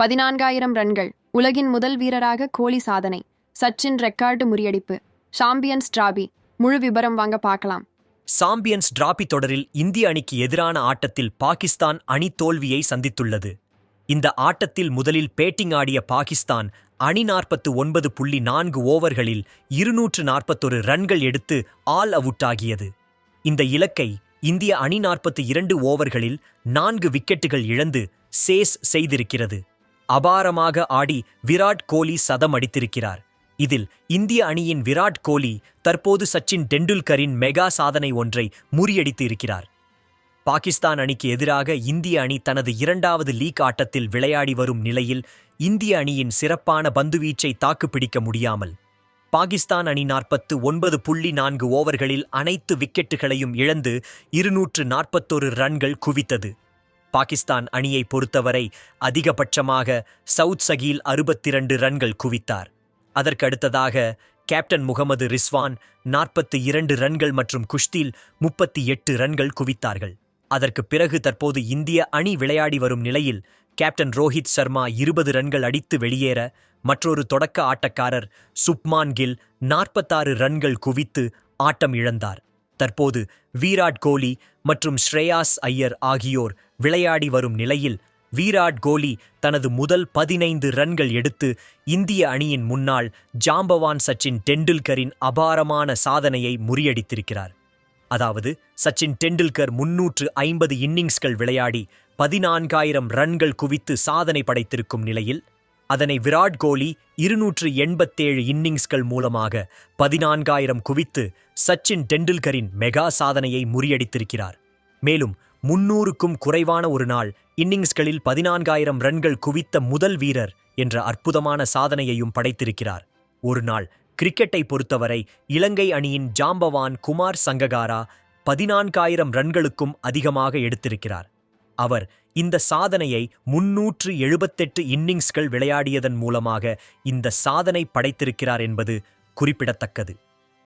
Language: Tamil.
பதினான்காயிரம் ரன்கள் உலகின் முதல் வீரராக கோலி சாதனை சச்சின் ரெக்கார்டு முறியடிப்பு சாம்பியன்ஸ் டிராபி முழு விபரம் வாங்க பார்க்கலாம். சாம்பியன்ஸ் டிராபி தொடரில் இந்திய அணிக்கு எதிரான ஆட்டத்தில் பாகிஸ்தான் அணி தோல்வியை சந்தித்துள்ளது. இந்த ஆட்டத்தில் முதலில் பேட்டிங் ஆடிய பாகிஸ்தான் அணி நாற்பத்து ஒன்பது புள்ளி நான்கு ஓவர்களில் இருநூற்று நாற்பத்தொரு ரன்கள் எடுத்து ஆல் அவுட் ஆகியது. இந்த இலக்கை இந்திய அணி நாற்பத்து இரண்டு ஓவர்களில் நான்கு விக்கெட்டுகள் இழந்து சேஸ் செய்திருக்கிறது. அபாரமாக ஆடி விராட் கோலி சதம் அடித்திருக்கிறார். இதில் இந்திய அணியின் விராட் கோலி தற்போது சச்சின் டெண்டுல்கரின் மெகா சாதனை ஒன்றை முறியடித்து இருக்கிறார் பாகிஸ்தான் அணிக்கு எதிராக இந்திய அணி தனது இரண்டாவது லீக் ஆட்டத்தில் விளையாடி வரும் நிலையில் இந்திய அணியின் சிறப்பான பந்துவீச்சை தாக்குப்பிடிக்க முடியாமல் பாகிஸ்தான் அணி நாற்பத்து ஒன்பது புள்ளி நான்கு ஓவர்களில் அனைத்து விக்கெட்டுகளையும் இழந்து இருநூற்று நாற்பத்தொரு ரன்கள் குவித்தது. பாகிஸ்தான் அணியை பொறுத்தவரை அதிகபட்சமாக சவுத் சகீல் அறுபத்திரண்டு ரன்கள் குவித்தார். அதற்கடுத்ததாக கேப்டன் முகமது ரிஸ்வான் நாற்பத்தி இரண்டு ரன்கள் மற்றும் குஷ்தில் முப்பத்தி எட்டு ரன்கள் குவித்தார்கள். அதற்கு பிறகு தற்போது இந்திய அணி விளையாடி வரும் நிலையில் கேப்டன் ரோஹித் சர்மா இருபது ரன்கள் அடித்து வெளியேற மற்றொரு தொடக்க ஆட்டக்காரர் சுப்மான் கில் நாற்பத்தாறு ரன்கள் குவித்து ஆட்டம் இழந்தார். தற்போது வீராட் கோலி மற்றும் ஸ்ரேயாஸ் ஐயர் ஆகியோர் விளையாடி வரும் நிலையில் வீராட் கோலி தனது முதல் பதினைந்து ரன்கள் எடுத்து இந்திய அணியின் முன்னால் ஜாம்பவான் சச்சின் டெண்டுல்கரின் அபாரமான சாதனையை முறியடித்திருக்கிறார். அதாவது சச்சின் டெண்டுல்கர் முன்னூற்று ஐம்பது இன்னிங்ஸ்கள் விளையாடி பதினான்காயிரம் ரன்கள் குவித்து சாதனை படைத்திருக்கும் நிலையில் அதனை விராட் கோலி இருநூற்று எண்பத்தேழு இன்னிங்ஸ்கள் மூலமாக பதினான்காயிரம் குவித்து சச்சின் டெண்டுல்கரின் மெகா சாதனையை முறியடித்திருக்கிறார். மேலும் முன்னூறுக்கும் குறைவான ஒரு நாள் இன்னிங்ஸ்களில் பதினான்காயிரம் ரன்கள் குவித்த முதல் வீரர் என்ற அற்புதமான சாதனையையும் படைத்திருக்கிறார். ஒரு நாள் கிரிக்கெட்டை பொறுத்தவரை இலங்கை அணியின் ஜாம்பவான் குமார் சங்ககாரா பதினான்காயிரம் ரன்களுக்கும் அதிகமாக எடுத்திருக்கிறார். அவர் இந்த சாதனையை முன்னூற்று எழுபத்தெட்டு இன்னிங்ஸ்கள் விளையாடியதன் மூலமாக இந்த சாதனை படைத்திருக்கிறார் என்பது குறிப்பிடத்தக்கது.